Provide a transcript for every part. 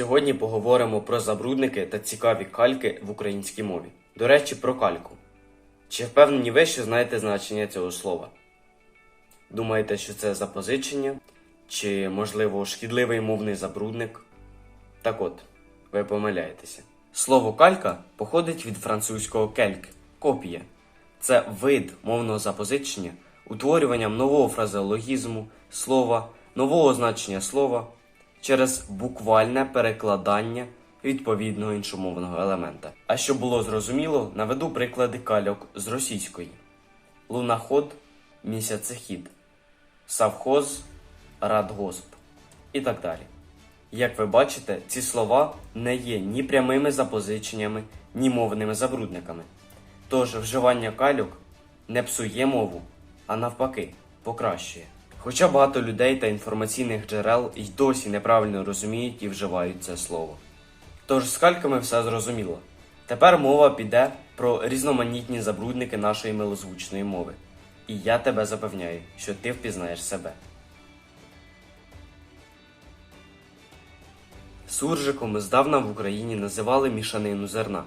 Сьогодні поговоримо про забрудники та цікаві кальки в українській мові. До речі, про кальку. Чи впевнені ви, що знаєте значення цього слова? Думаєте, що це запозичення? Чи, можливо, шкідливий мовний забрудник? Так от, ви помиляєтеся. Слово калька походить від французького кельк копія. Це вид мовного запозичення утворюванням нового фразеологізму, слова, нового значення слова через буквальне перекладання відповідного іншомовного елемента. А щоб було зрозуміло, наведу приклади кальок з російської: лунаход, місяцехід, савхоз, радгосп і так далі. Як ви бачите, ці слова не є ні прямими запозиченнями, ні мовними забрудниками. Тож вживання кальок не псує мову, а навпаки, покращує. Хоча багато людей та інформаційних джерел й досі неправильно розуміють і вживають це слово. Тож з кальками все зрозуміло. Тепер мова піде про різноманітні забрудники нашої милозвучної мови. І я тебе запевняю, що ти впізнаєш себе. Суржиком здавна в Україні називали мішанину зерна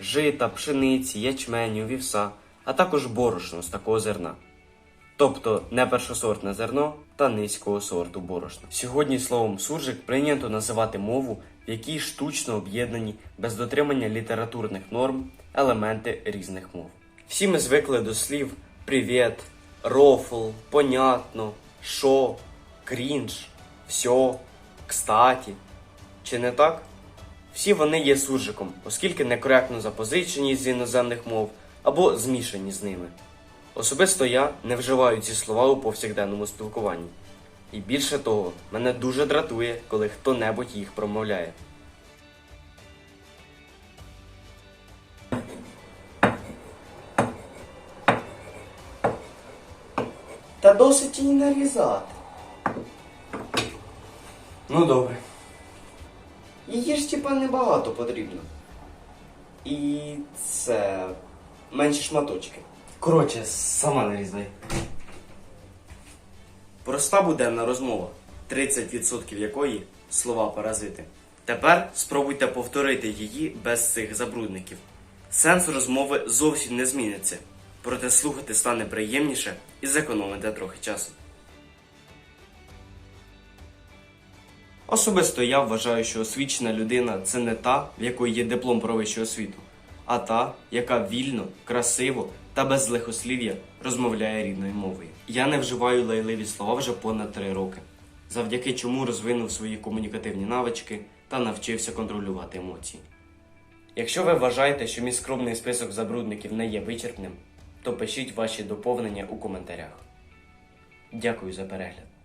жита, пшениці, ячменю, вівса, а також борошно з такого зерна. Тобто не першосортне зерно та низького сорту борошна. Сьогодні словом суржик прийнято називати мову, в якій штучно об'єднані без дотримання літературних норм елементи різних мов. Всі ми звикли до слів привіт, рофл, понятно, шо, крінж, всьо, кстаті. Чи не так? Всі вони є суржиком, оскільки некоректно запозичені з іноземних мов або змішані з ними. Особисто я не вживаю ці слова у повсякденному спілкуванні. І більше того, мене дуже дратує, коли хто-небудь їх промовляє. Та досить її нарізати. Ну добре. Її ж типа небагато потрібно. І це менші шматочки. Коротше, сама не нарізай. Проста буденна розмова, 30% якої слова паразити. Тепер спробуйте повторити її без цих забрудників. Сенс розмови зовсім не зміниться, проте слухати стане приємніше і зекономите трохи часу. Особисто я вважаю, що освічена людина це не та, в якої є диплом про вищу освіту, а та, яка вільно, красиво та без лихослів'я розмовляє рідною мовою. Я не вживаю лайливі слова вже понад три роки, завдяки чому розвинув свої комунікативні навички та навчився контролювати емоції. Якщо ви вважаєте, що мій скромний список забрудників не є вичерпним, то пишіть ваші доповнення у коментарях. Дякую за перегляд.